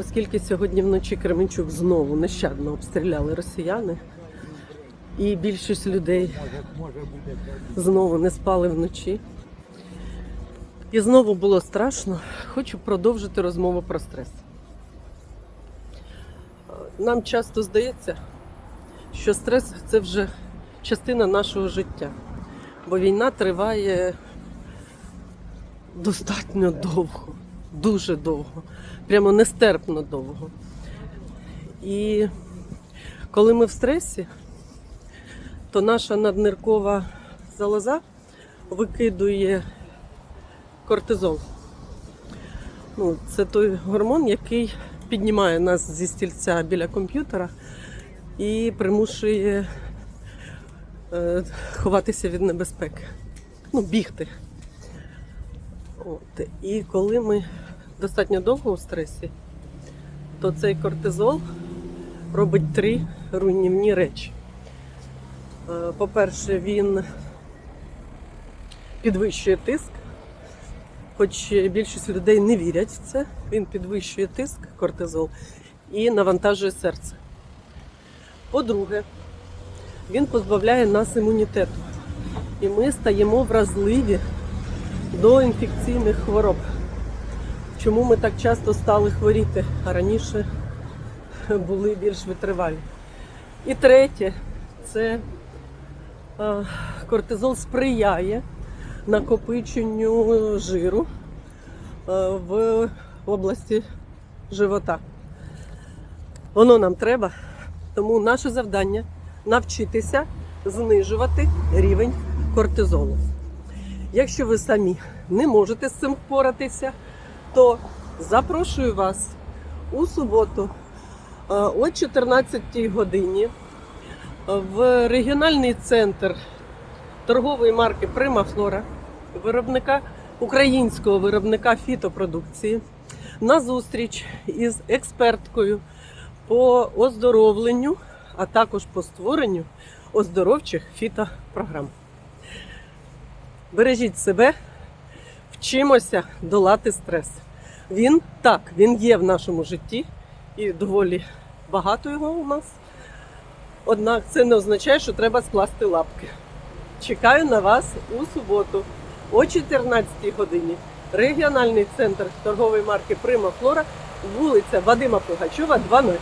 Оскільки сьогодні вночі Кременчук знову нещадно обстріляли росіяни, і більшість людей знову не спали вночі. І знову було страшно. Хочу продовжити розмову про стрес. Нам часто здається, що стрес це вже частина нашого життя, бо війна триває достатньо довго, дуже довго, прямо нестерпно довго. І коли ми в стресі, то наша надниркова залоза викидує кортизол. Ну, це той гормон, який піднімає нас зі стільця біля комп'ютера і примушує е, ховатися від небезпеки. Ну, бігти. От. І коли ми достатньо довго у стресі, то цей кортизол робить три руйнівні речі. Е, По-перше, він підвищує тиск, хоч більшість людей не вірять в це, він підвищує тиск, кортизол, і навантажує серце. По-друге, він позбавляє нас імунітету. І ми стаємо вразливі до інфекційних хвороб. Чому ми так часто стали хворіти, а раніше були більш витривалі. І третє, це кортизол сприяє накопиченню жиру в області живота. Воно нам треба, тому наше завдання навчитися знижувати рівень кортизолу. Якщо ви самі не можете з цим впоратися, то запрошую вас у суботу е, о 14 годині в регіональний центр торгової марки Прима Флора, виробника українського виробника фітопродукції, на зустріч із експерткою по оздоровленню, а також по створенню оздоровчих фітопрограм. Бережіть себе, вчимося долати стрес. Він так, він є в нашому житті і доволі багато його у нас. Однак це не означає, що треба скласти лапки. Чекаю на вас у суботу о 14 годині. Регіональний центр торгової марки Прима Флора, вулиця Вадима Пугачова, 12.